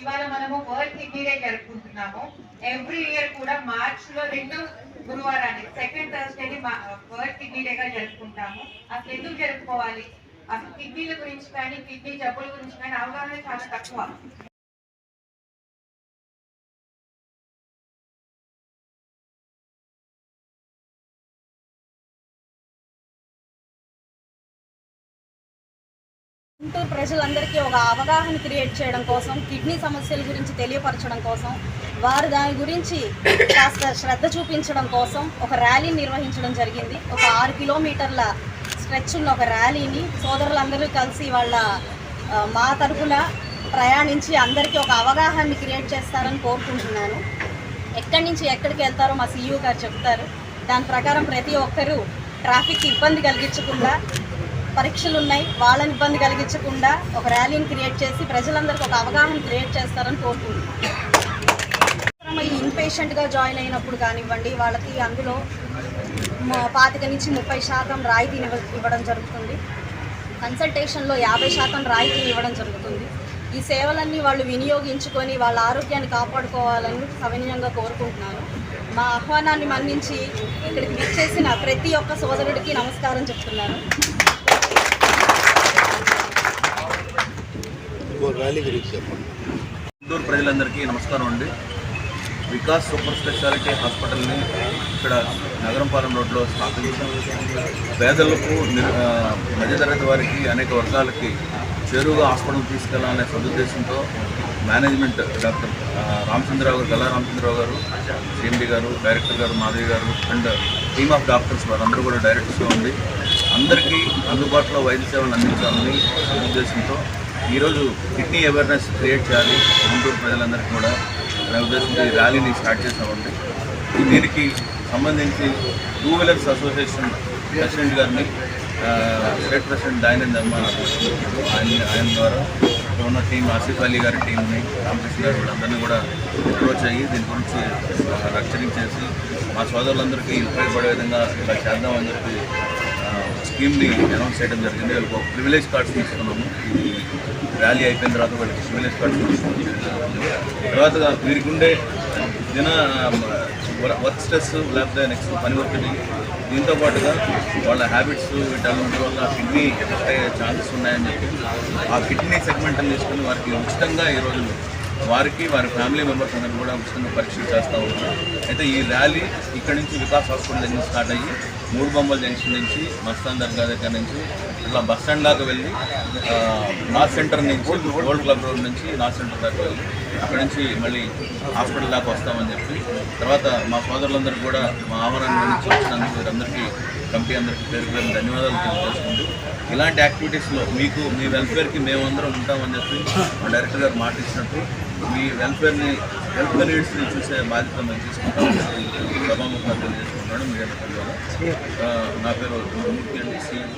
ఇవాళ మనము world kidney day జరుపుకుంటున్నాము. ఎవ్రీ ఇయర్ కూడా మార్చ్లో రెండు గురువారాన్ని సెకండ్ థర్స్డేని వరల్డ్ కిడ్నీ డేగా జరుపుకుంటాము. అసలు ఎందుకు జరుపుకోవాలి? అసలు కిడ్నీల గురించి కానీ కిడ్నీ జబ్బుల గురించి కానీ అవగాహన చాలా తక్కువ. గుంటూరు ప్రజలందరికీ ఒక అవగాహన క్రియేట్ చేయడం కోసం కిడ్నీ సమస్యల గురించి తెలియపరచడం కోసం వారు దాని గురించి కాస్త శ్రద్ధ చూపించడం కోసం ఒక ర్యాలీ నిర్వహించడం జరిగింది. ఒక ఆరు కిలోమీటర్ల స్ట్రెచ్ ఉన్న ఒక ర్యాలీని సోదరులందరూ కలిసి వాళ్ళ మా తరఫున ప్రయాణించి అందరికీ ఒక అవగాహనని క్రియేట్ చేస్తారని కోరుకుంటున్నాను. ఎక్కడి నుంచి ఎక్కడికి వెళ్తారో మా సీఈఓ గారు చెప్తారు. దాని ప్రకారం ప్రతి ఒక్కరూ ట్రాఫిక్ ఇబ్బంది కలిగించకుండా పరీక్షలు ఉన్నాయి వాళ్ళని ఇబ్బంది కలిగించకుండా ఒక ర్యాలీని క్రియేట్ చేసి ప్రజలందరికీ ఒక అవగాహన క్రియేట్ చేస్తారని కోరుకుంటున్నాను ఇన్పేషెంట్గా జాయిన్ అయినప్పుడు కానివ్వండి వాళ్ళకి అందులో పాతిక నుంచి ముప్పై శాతం రాయితీని ఇవ్వ- ఇవ్వడం జరుగుతుంది. కన్సల్టేషన్లో యాభై శాతం రాయితీని ఇవ్వడం జరుగుతుంది. ఈ సేవలన్నీ వాళ్ళు వినియోగించుకొని వాళ్ళ ఆరోగ్యాన్ని కాపాడుకోవాలని సవినయంగా కోరుకుంటున్నాను. మా ఆహ్వానాన్ని మన్నించి ఇక్కడికి విచ్చేసిన ప్రతి ఒక్క సోదరుడికి నమస్కారం చెప్తున్నాను. ర్యాలీ గురించి చెప్పండి. గుంటూరు ప్రజలందరికీ నమస్కారం అండి. వికాస్ సూపర్ స్పెషాలిటీ హాస్పిటల్ని ఇక్కడ నగరంపాలెం రోడ్లో స్థాపించాం. పేదలకు నిర్- మధ్యతరగతి వారికి అనేక వర్గాలకి చేరువుగా హాస్పిటల్ తీసుకెళ్ళాలనే సదుద్దేశంతో మేనేజ్మెంట్ డాక్టర్ రామచంద్రరావు గారు గల్లా రామచంద్రరావు గారు సిఎండి గారు డైరెక్టర్ గారు మాధవి గారు అండ్ టీమ్ ఆఫ్ డాక్టర్స్ వారందరూ కూడా డైరెక్టర్స్గా ఉండి అందరికీ అందుబాటులో వైద్య సేవలు అందించాలని సదుద్దేశంతో ఈరోజు కిడ్నీ అవేర్నెస్ క్రియేట్ చేయాలి. గుంటూరు ప్రజలందరికీ కూడా అనే ఉద్దేశంతో ఈ ర్యాలీని స్టార్ట్ చేసామండి దీనికి సంబంధించి టూ వీలర్స్ అసోసియేషన్ ప్రెసిడెంట్ గారిని స్టేట్ ప్రెసిడెంట్ దయానంద్ అమ్మ ఆయన ఆయన ద్వారా ఇక్కడ ఉన్న టీం ఆసిఫ్ అలీ గారి టీంని రామకృష్ణ గారు వీళ్ళందరినీ కూడా అప్రోచ్ అయ్యి దీని గురించి రక్షణ చేసి మా సోదరులందరికీ ఉపయోగపడే విధంగా ఇలా చేద్దామని చెప్పి స్కీమ్ని అనౌన్స్ చేయడం జరిగింది. వాళ్ళకి ఒక ప్రివిలేజ్ కార్డ్స్ తీసుకున్నాము. ఈ ర్యాలీ అయిపోయిన తర్వాత వాళ్ళకి ప్రివిలేజ్ కార్డ్స్ తీసుకున్నాము. తర్వాత వీరికి ఉండే దిన వర్క్ స్ట్రెస్ లేకపోతే నెక్స్ట్ పని ఒత్తిడి దీంతో పాటుగా వాళ్ళ హ్యాబిట్స్ వీటన్నిటి వల్ల కిడ్నీ ఎఫెక్ట్ అయ్యే ఛాన్సెస్ ఉన్నాయని చెప్పి ఆ కిడ్నీ సెగ్మెంట్ తీసుకుని వారికి ఉచితంగా ఈ రోజు వారికి వారి ఫ్యామిలీ మెంబర్స్ అందరూ కూడా ఉచితంగా పరీక్షలు చేస్తూ ఉన్నారు. అయితే ఈ ర్యాలీ ఇక్కడ నుంచి వికాస్ హాస్పిటల్ దగ్గర స్టార్ట్ అయ్యి మూడు బొమ్మల జంక్షన్ నుంచి మస్తాన్ దర్గా దగ్గర నుంచి ఇట్లా బస్ స్టాండ్ దాకా వెళ్ళి నార్త్ సెంటర్ నుంచి ఓల్డ్ క్లబ్ రోడ్ నుంచి నార్త్ సెంటర్ దాకా వెళ్ళి అక్కడ నుంచి మళ్ళీ హాస్పిటల్ దాకా వస్తామని చెప్పి తర్వాత మా సోదరులందరూ కూడా మా ఆవరణ నుంచి వచ్చినందుకు వీరందరికీ కంపెనీ అందరికీ పేరు పేరు ధన్యవాదాలు తెలియజేసుకుంటూ ఇలాంటి యాక్టివిటీస్లో మీకు మీ వెల్ఫేర్కి మేమందరం ఉంటామని చెప్పి మా డైరెక్టర్ గారు మాట ఇచ్చినట్టు మీ వెల్ఫేర్ని వెల్ఫేర్ నీడ్స్ని చూసే బాధ్యత మేము తీసుకుంటాం. చెప్పి సభాముఖంగా తెలియజేసుకుంటున్నాను మీడియా నా పేరు మూర్తి అండి సీఎం